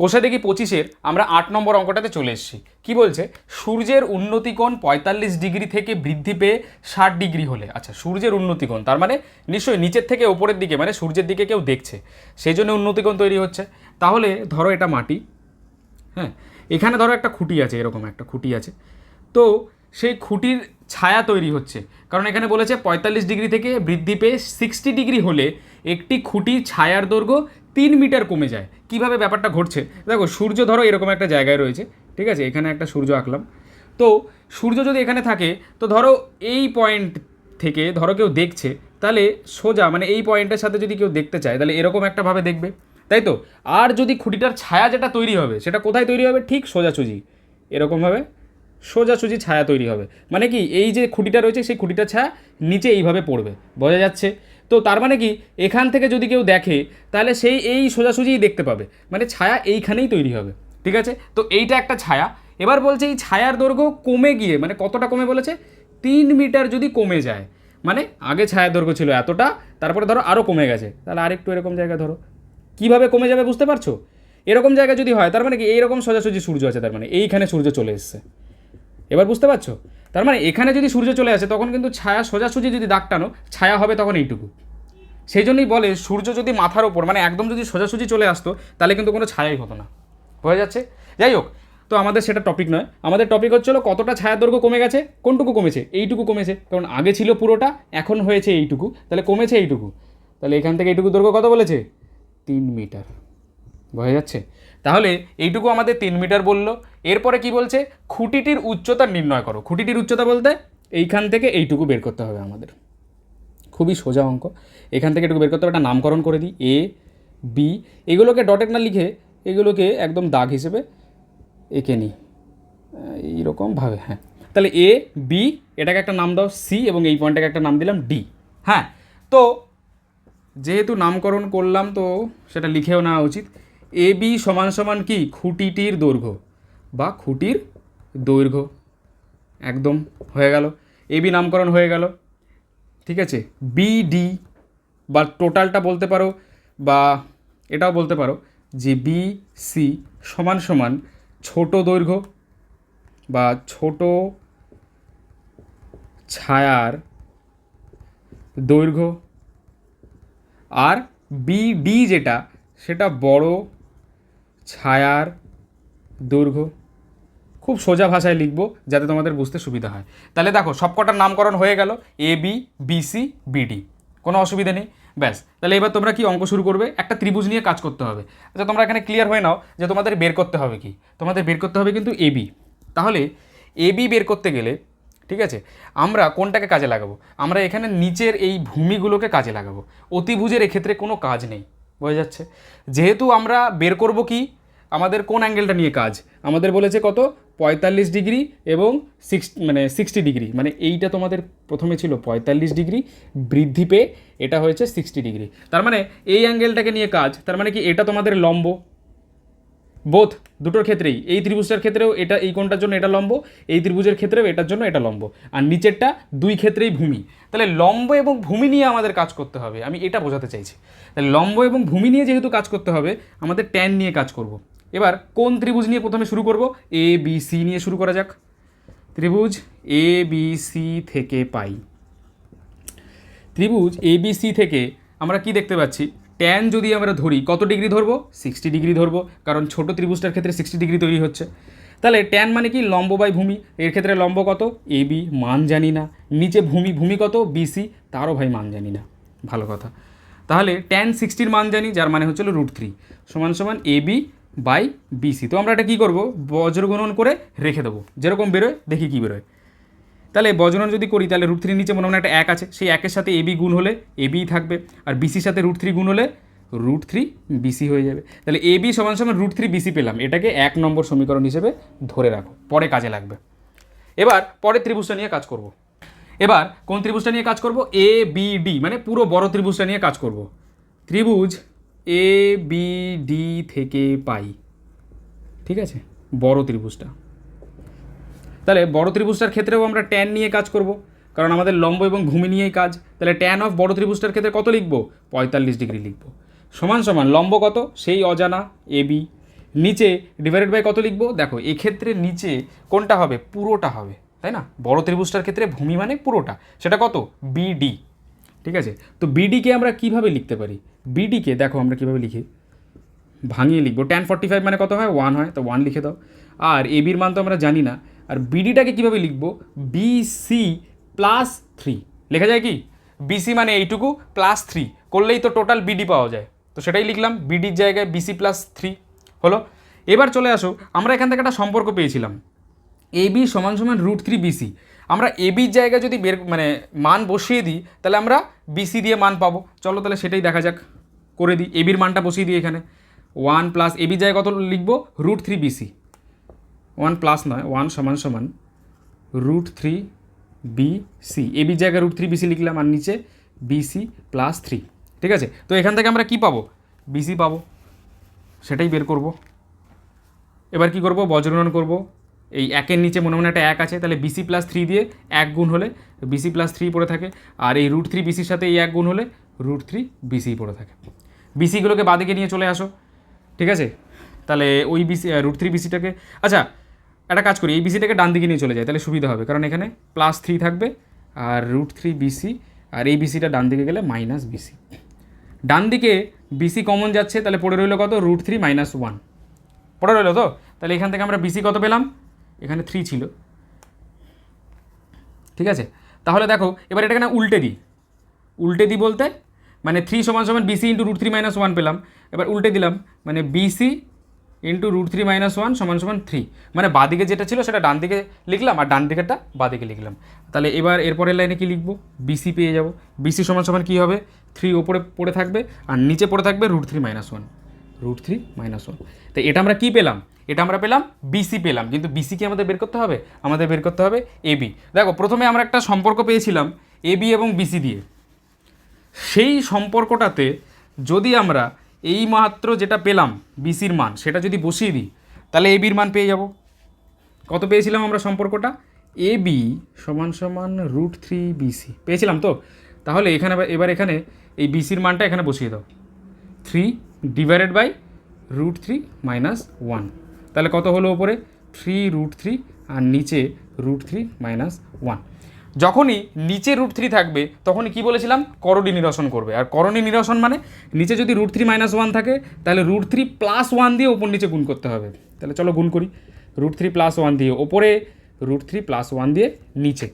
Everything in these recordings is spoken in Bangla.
কোষে দেখি পঁচিশের, আমরা আট নম্বর অঙ্কটাতে চলে এসেছি। কি বলছে? সূর্যের উন্নতিকোণ পঁয়তাল্লিশ ডিগ্রি থেকে বৃদ্ধি পেয়ে ষাট ডিগ্রি হলে। আচ্ছা সূর্যের উন্নতিকোণ, তার মানে নিশ্চয়ই নিচের থেকে ওপরের দিকে মানে সূর্যের দিকে কেউ দেখছে, সেই জন্য উন্নতিকোণ তৈরি হচ্ছে। তাহলে ধরো এটা মাটি হ্যাঁ এখানে ধরো একটা খুঁটি আছে, এরকম একটা খুঁটি আছে। তো সেই খুঁটির ছায়া তৈরি হচ্ছে, কারণ এখানে বলেছে পঁয়তাল্লিশ ডিগ্রি থেকে বৃদ্ধি পেয়ে সিক্সটি ডিগ্রি হলে একটি খুঁটির ছায়ার দৈর্ঘ্য তিন মিটার কমে যায়। কীভাবে ব্যাপারটা ঘটছে? দেখো, সূর্য ধরো এরকম একটা জায়গায় রয়েছে, ঠিক আছে? এখানে একটা সূর্য আঁকলাম। তো সূর্য যদি এখানে থাকে, তো ধরো এই পয়েন্ট থেকে ধরো কেউ দেখছে, তাহলে সোজা মানে এই পয়েন্টের সাথে যদি কেউ দেখতে চায়, তাহলে এরকম একটা ভাবে দেখবে, তাই তো? আর যদি খুঁটিটার ছায়া যেটা তৈরি হবে, সেটা কোথায় তৈরি হবে? ঠিক সোজাসুজি এরকমভাবে সোজাসুজি ছায়া তৈরি হবে। মানে কি, এই যে খুঁটিটা রয়েছে, সেই খুঁটিটার ছায়া নিচে এইভাবে পড়বে। বোঝা যাচ্ছে? তো তার মানে কি, এখান থেকে যদি কেউ দেখে, তাহলে সেই এই সোজাসুজিই দেখতে পাবে। মানে ছায়া এইখানেই তৈরি হবে। ঠিক আছে? তো এইটা একটা ছায়া। এবার বলছে এই ছায়ার দৈর্ঘ্য কমে গিয়ে মানে কতটা কমে বলেছে? তিন মিটার যদি কমে যায় মানে আগে ছায়ার দৈর্ঘ্য ছিল এতটা, তারপরে ধরো আরও কমে গেছে। তাহলে আরেকটু এরকম জায়গা ধরো। কীভাবে কমে যাবে বুঝতে পারছ? এরকম জায়গা যদি হয়, তার মানে কি, এইরকম সোজাসুজি সূর্য আছে, তার মানে এইখানে সূর্য চলে এসছে। এবার বুঝতে পারছ? তার মানে এখানে যদি সূর্য চলে আসে, তখন কিন্তু ছায়া সোজাসুজি যদি দাগ টানো, ছায়া হবে তখন এইটুকু। সেই জন্যই বলে, সূর্য যদি মাথার ওপর মানে একদম যদি সোজাসুজি চলে আসতো, তাহলে কিন্তু কোনো ছায়াই হতো না। বোঝা যাচ্ছে? যাই হোক, তো আমাদের সেটা টপিক নয়। আমাদের টপিক হচ্ছিল কতটা ছায়া দৈর্ঘ্য কমে গেছে, কোনটুকু কমেছে? এইটুকু কমেছে। কারণ আগে ছিল পুরোটা, এখন হয়েছে এইটুকু। তাহলে কমেছে এইটুকু। তাহলে এখান থেকে এইটুকু দৈর্ঘ্য কত বলেছে? তিন মিটার। বোঝা যাচ্ছে? তাহলে এইটুকু আমাদের তিন মিটার বলল। এরপরে কি বলছে? খুঁটিটির উচ্চতা নির্ণয় করো। খুঁটিটির উচ্চতা বলতে এইখান থেকে এইটুকু বের করতে হবে আমাদের। খুবই সোজা অঙ্ক। এখান থেকে এটুকু বের করতে হবে, একটা নামকরণ করে দিই। এ বি এগুলোকে ডটেড না লিখে এগুলোকে একদম দাগ হিসেবে এঁকে নিই। এইরকমভাবে হ্যাঁ। তাহলে এ বি এটাকে একটা নাম দাও সি এবং এই পয়েন্টটাকে একটা নাম দিলাম ডি হ্যাঁ। তো যেহেতু নামকরণ করলাম, তো সেটা লিখেও নেওয়া উচিত। এ বি সমান সমান কি? খুঁটিটির দৈর্ঘ্য। বা খুঁটির দৈর্ঘ্য। একদম হয়ে গেল। এ বি নামকরণ হয়ে গেল। ঠিক আছে? বিডি বা টোটালটা বলতে পারো বা এটাও বলতে পারো যে বি সি সমান সমান ছোট দৈর্ঘ্য বা ছোট ছায়ার দৈর্ঘ্য। আর বিডি যেটা, সেটা বড় ছায়ার দৈর্ঘ্য খুব সোজা ভাষায় লিখব যাতে তোমাদের বুঝতে সুবিধা হয়। তাহলে দেখো, সবকটার নামকরণ হয়ে গেল এ বি বিসি বিডি কোনো অসুবিধা নেই? ব্যাস। তাহলে এবার তোমরা কি অঙ্ক শুরু করবে? একটা ত্রিভুজ নিয়ে কাজ করতে হবে। আচ্ছা তোমরা এখানে ক্লিয়ার হয়ে নাও যে তোমাদের বের করতে হবে কি। তোমাদের বের করতে হবে কিন্তু এবি তাহলে এবি বের করতে গেলে, ঠিক আছে, আমরা কোনটাকে কাজে লাগাবো? আমরা এখানে নিচের এই ভূমিগুলোকে কাজে লাগাবো। অতিভুজের এক্ষেত্রে কোনো কাজ নেই। বোঝা যাচ্ছে। যেহেতু আমরা বের করব কি? আমাদের কোন অ্যাঙ্গেলটা নিয়ে কাজ? আমাদের বলেছে কত? পঁয়তাল্লিশ ডিগ্রি এবং সিক্স মানে সিক্সটি ডিগ্রি। মানে এইটা তোমাদের প্রথমে ছিল পঁয়তাল্লিশ ডিগ্রি, বৃদ্ধি পেয়ে এটা হয়েছে সিক্সটি ডিগ্রি। তার মানে এই অ্যাঙ্গেলটাকে নিয়ে কাজ, তার মানে কি এটা তোমাদের লম্ব? বোথ দুটোর ক্ষেত্রেই। এই ত্রিভুজটার ক্ষেত্রেও এটা এই কোণটার জন্য এটা লম্ব, এই ত্রিভুজের ক্ষেত্রেও এটার জন্য এটা লম্ব। আর নিচেরটা দুই ক্ষেত্রেই ভূমি। তাহলে লম্ব এবং ভূমি নিয়ে আমাদের কাজ করতে হবে। আমি এটা বোঝাতে চাইছি। তাহলে লম্ব এবং ভূমি নিয়ে যেহেতু কাজ করতে হবে, আমাদের ট্যান নিয়ে কাজ করব। এবার কোন ত্রিভুজ নিয়ে প্রথমে শুরু করব? এ বি সি নিয়ে শুরু করা যাক। ত্রিভুজ এ বি সি থেকে পাই। ত্রিভুজ এ বি সি থেকে আমরা কি দেখতে পাচ্ছি? ট্যান যদি আমরা ধরি, কত ডিগ্রি ধরবো? সিক্সটি ডিগ্রি ধরবো, কারণ ছোট ত্রিভুজটার ক্ষেত্রে সিক্সটি ডিগ্রি তৈরি হচ্ছে। তাহলে ট্যান মানে কি? লম্ব বাই ভূমি। এর ক্ষেত্রে লম্ব কত? এ বি মান জানি না। নিচে ভূমি ভূমি কত? বিসি তারও ভাই মান জানি না। ভালো কথা। তাহলে ট্যান সিক্সটির মান জানি, যার মানে হচ্ছিল রুট থ্রি সমান সমান এ বি বাই বিসি তো আমরা এটা কী করব? বজ্রগুণন করে রেখে দেবো। যেরকম বেরোয়, দেখি কী বেরোয়। তাহলে বজনন যদি করি, তাহলে রুট থ্রির নিচে মনে হয় একটা এক আছে। সেই একের সাথে এবি গুণ হলে এবিই থাকবে। আর বিসির সাথে রুট থ্রি গুণ হলে রুট থ্রি বিসি হয়ে যাবে। তাহলে এবি সমান সমান রুট থ্রি বিসি পেলাম। এটাকে এক নম্বর সমীকরণ হিসেবে ধরে রাখো। পরে কাজে লাগবে। এবার পরের ত্রিভুজটা নিয়ে কাজ করব। এবার কোন ত্রিভুজটা নিয়ে কাজ করব? এ বি ডি মানে পুরো বড় ত্রিভুজটা নিয়ে কাজ করব। ত্রিভুজ এ বি ডি থেকে পাই। ঠিক আছে? বড় ত্রিভুজটা। তাহলে বড় ত্রিভুজটার ক্ষেত্রেও আমরা ট্যান নিয়ে কাজ করব। কারণ আমাদের লম্ব এবং ভূমি নিয়েই কাজ। তাহলে ট্যান অফ বড় ত্রিভুজটার ক্ষেত্রে কত লিখব? পঁয়তাল্লিশ ডিগ্রি লিখব। সমান সমান লম্ব কত? সেই অজানা এ বি নিচে ডিভাইডেড বাই কত লিখব? দেখো, এক্ষেত্রে নিচে কোনটা হবে? পুরোটা হবে, তাই না? বড় ত্রিভুজটার ক্ষেত্রে ভূমি মানে পুরোটা। সেটা কত? বিডি ঠিক আছে? তো বিডিকে আমরা কীভাবে লিখতে পারি? বিডিকে দেখো আমরা কীভাবে লিখি। ভাঙিয়ে লিখব। টেন ফর্টি ফাইভ মানে কত হয়? ওয়ান হয়। তো ওয়ান লিখে দাও। আর এবির মান তো আমরা জানি না। আর বিডিটাকে কীভাবে লিখব? বিসি প্লাস থ্রি লেখা যায় কি? বিসি মানে এইটুকু প্লাস থ্রি করলেই তো টোটাল বিডি পাওয়া যায়। তো সেটাই লিখলাম বিডির জায়গায় বিসি প্লাস থ্রি হলো? এবার চলে আসো, আমরা এখান থেকে একটা সম্পর্ক পেয়েছিলাম। এবি সমান সমান রুট থ্রি বিসি আমরা এবির জায়গায় যদি বের মানে মান বসিয়ে দিই, তাহলে আমরা বিসি দিয়ে মান পাবো। চলো তাহলে সেটাই দেখা যাক। করে দিই। এবির মানটা বসিয়ে দিই এখানে। ওয়ান প্লাস এবির জায়গায় কত লিখব? Root three BC one plus নয়, ওয়ান সমান সমান রুট থ্রি বিসি বি জায়গায় রুট থ্রি বিসি লিখলাম আর নিচে বিসি প্লাস থ্রি। ঠিক আছে? তো এখান থেকে আমরা কি পাবো? বিসি পাবো। সেটাই বের করব। এবার কি করব? বজ্রগণন করব। এই একের নিচে মনে মনে একটা এক আছে, তাহলে বিসি প্লাস থ্রি দিয়ে এক গুণ হলে বিসি প্লাস থ্রি পড়ে থাকে। আর এই রুট থ্রি বিসির সাথে এই এক গুণ হলে রুট থ্রি বিসি পড়ে থাকে। বিসিগুলোকে বাদিকে নিয়ে চলে আসো। ঠিক আছে? তাহলে ওই বিসি রুট থ্রি বিসিটাকে আচ্ছা একটা কাজ করি, এই বিসিটাকে ডান দিকে নিয়ে চলে যায় তাহলে সুবিধা হবে। কারণ এখানে প্লাস থ্রি থাকবে আর রুট থ্রি বিসি আর এই বিসিটা ডান দিকে গেলে মাইনাস বিসি ডান দিকে বিসি কমন যাচ্ছে, তাহলে পড়ে রইল কত? রুট থ্রি মাইনাস ওয়ান পড়ে রইল তো? তাহলে এখান থেকে আমরা বিসি কত পেলাম? এখানে থ্রি ছিল। ঠিক আছে? তাহলে দেখো, এবার এটাকে না উল্টে দিই। উল্টে দিই বলতে মানে থ্রি সমান সমান BC into root three minus one পেলাম। এবার উল্টে দিলাম মানে BC into root three minus one সমান সমান থ্রি মানে বাদিকে যেটা ছিল সেটা ডান দিকে লিখলাম আর ডান দিকেরটা বাদিকে লিখলাম। তাহলে এবার এরপরের লাইনে কি লিখব? বিসি পেয়ে যাব। বিসি সমান সমান কী হবে? থ্রি ওপরে পড়ে থাকবে আর নিচে পড়ে থাকবে root three minus one root three minus one তো এটা আমরা কী পেলাম? এটা আমরা পেলাম বিসি পেলাম। কিন্তু বিসি কি আমাদের বের করতে হবে? আমাদের বের করতে হবে এবি দেখো, প্রথমে আমরা একটা সম্পর্ক পেয়েছিলাম এবি এবং বিসি দিয়ে। সেই সম্পর্কটাতে যদি আমরা এই মাত্র যেটা পেলাম, বিসির মান, সেটা যদি বসিয়ে দিই, তাহলে এবির মান পেয়ে যাব। কত পেয়েছিলাম আমরা সম্পর্কটা? এ বি সমান সমান রুট থ্রি বিসি। পেয়েছিলাম তো? তাহলে এখানে এবার এখানে এই বিসির মানটা এখানে বসিয়ে দাও। Three divided by root three minus one. তাহলে কত হলো ওপরে থ্রি রুট থ্রি আর নিচে রুট থ্রি মাইনাস ওয়ান। যখনই নিচে রুট থ্রি থাকবে, তখনই কী বলেছিলাম? করণী নিরসন করবে। আর করণী নিরসন মানে নিচে যদি রুট থ্রি মাইনাস ওয়ান থাকে, তাহলে রুট থ্রি প্লাস ওয়ান দিয়ে ওপর নিচে গুণ করতে হবে। তাহলে চলো গুণ করি। রুট থ্রি প্লাস ওয়ান দিয়ে ওপরে রুট থ্রি প্লাস ওয়ান দিয়ে নিচে।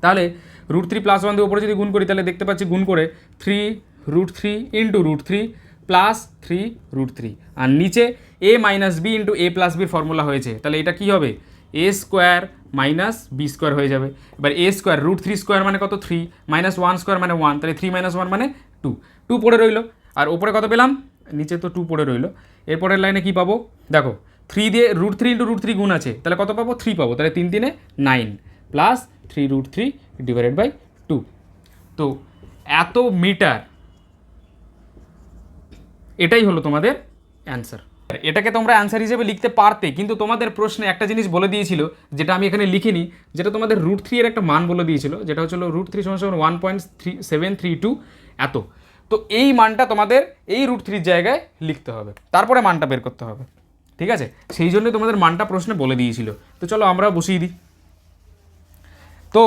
তাহলে রুট থ্রি প্লাস ওয়ান দিয়ে উপরে যদি গুণ করি, তাহলে দেখতে পাচ্ছি গুণ করে three root three into root three plus three root three আর নিচে A minus B into A plus বির ফর্মুলা হয়েছে। তাহলে এটা কী হবে? A square minus B square হয়ে যাবে। এবার A square root three square মানে কত? থ্রি মাইনাস ওয়ান স্কোয়ার মানে ওয়ান তাহলে থ্রি মাইনাস ওয়ান মানে টু টু পড়ে রইল। আর ওপরে কত পেলাম? নিচে তো টু পড়ে রইল। এরপরের লাইনে কি পাবো? দেখো থ্রি দিয়ে root three into root three গুণ আছে, তাহলে কত পাবো? থ্রি পাবো, তাহলে তিন তিনে nine plus three root three divided by two তো এত মিটার এটাই হলো তোমাদের অ্যান্সার এটাকে তোমরা অ্যান্সার হিসেবে লিখতে পারতে, কিন্তু তোমাদের প্রশ্নে একটা জিনিস বলে দিয়েছিল, যেটা আমি এখানে লিখিনি, যেটা তোমাদের রুট থ্রি এর একটা মান বলে দিয়েছিল, যেটা হচ্ছিল রুট থ্রি সমান one point three seven three two এত। তো এই মানটা তোমাদের এই রুট থ্রির জায়গায় লিখতে হবে, তারপরে মানটা বের করতে হবে, ঠিক আছে? সেই জন্যই তোমাদের মানটা প্রশ্নে বলে দিয়েছিল। তো চলো আমরা বসিয়ে দিই। তো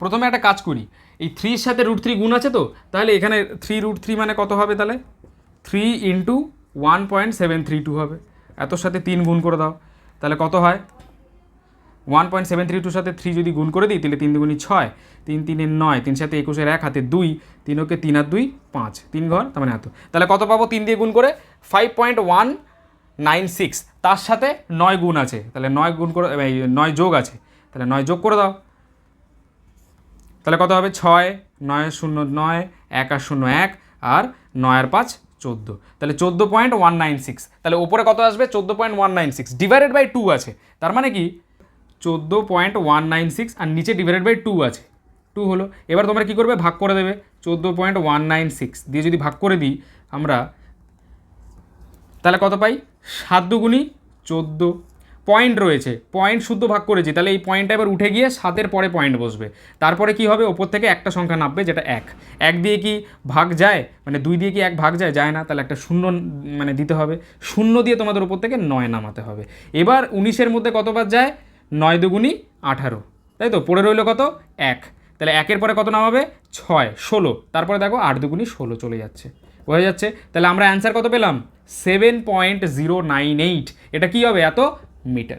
প্রথমে একটা কাজ করি, এই থ্রির সাথে রুট থ্রি গুণ আছে তো, তাহলে এখানে থ্রি রুট থ্রি মানে কত হবে তাহলে? Three into one point seven three two হবে। এতর সাথে তিন গুণ করে দাও। তাহলে কত হয়? ওয়ান পয়েন্ট সেভেন থ্রি টুর সাথে থ্রি যদি গুণ করে দিই, তাহলে তিন দুগুণি ছয়, তিন তিনের নয়, তিন সাথে একুশের এক, হাতে দুই তিন ওকে তিন আর দুই, পাঁচ। তিন ঘর, তার মানে এত। তাহলে কত পাবো? তিন দিয়ে গুণ করে five point one nine six তার সাথে নয় গুণ আছে। তাহলে নয় গুণ করে নয় যোগ আছে। তাহলে নয় যোগ করে দাও। তাহলে কত হবে? ছয়, নয় শূন্য নয়, এক আর শূন্য এক, আর নয় আর পাঁচ চোদ্দ। তাহলে চোদ্দ পয়েন্ট ওয়ান নাইন সিক্স। তাহলে ওপরে কত আসবে? চোদ্দ point one nine six. Divided by two আছে। তার মানে কি? চোদ্দ পয়েন্ট ওয়ান নাইন সিক্স আর নিচে ডিভাইডেড বাই টু আছে। টু হলো। এবার তোমরা কী করবে? ভাগ করে দেবে। চোদ্দ পয়েন্ট ওয়ান নাইন সিক্স। দিয়ে যদি ভাগ করে দিই আমরা, তাহলে কত পাই? সাত দুগুণি চোদ্দ পয়েন্ট রয়েছে। পয়েন্ট শুদ্ধ ভাগ করেছি, তাহলে এই পয়েন্টটা এবার উঠে গিয়ে সাতের পরে পয়েন্ট বসবে। তারপরে কি হবে? ওপর থেকে একটা সংখ্যা নামবে, যেটা এক। এক দিয়ে কি ভাগ যায়? মানে দুই দিয়ে কি এক ভাগ যায়? যায় না, তাহলে একটা শূন্য মানে দিতে হবে। শূন্য দিয়ে তোমাদের ওপর থেকে নয় নামাতে হবে। এবার উনিশের মধ্যে কতবার যায়? নয় দুগুণি আঠারো। তাই তো? পড়ে রইল কত? এক। তাহলে একের পরে কত নামাবে? ছয়, ষোলো। তারপরে দেখো আট দুগুণি ষোলো চলে যাচ্ছে। বোঝা যাচ্ছে? তাহলে আমরা অ্যান্সার কত পেলাম? Seven point zero nine eight এটা কী হবে এত? মিটার।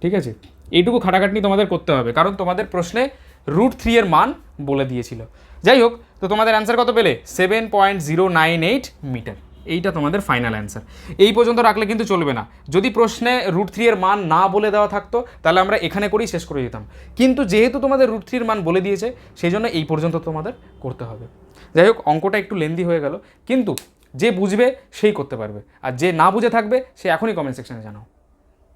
ঠিক আছে? এইটুকু খাটাখাটনি তোমাদের করতে হবে। কারণ তোমাদের প্রশ্নে রুট থ্রি এর মান বলে দিয়েছিল। যাই হোক, তো তোমাদের অ্যান্সার কত পেলে? Seven point zero nine eight metre. এইটা তোমাদের ফাইনাল অ্যান্সার এই পর্যন্ত রাখলে কিন্তু চলবে না। যদি প্রশ্নে রুট থ্রি এর মান না বলে দেওয়া থাকতো, তাহলে আমরা এখানে করেই শেষ করে দিতাম। কিন্তু যেহেতু তোমাদের রুট থ্রির মান বলে দিয়েছে সেই জন্য এই পর্যন্ত তোমাদের করতে হবে। যাই হোক, অঙ্কটা একটু লেন্দি হয়ে গেল। কিন্তু যে বুঝবে, সেই করতে পারবে। আর যে না বুঝে থাকবে, সে এখনই কমেন্ট সেকশনে জানাও।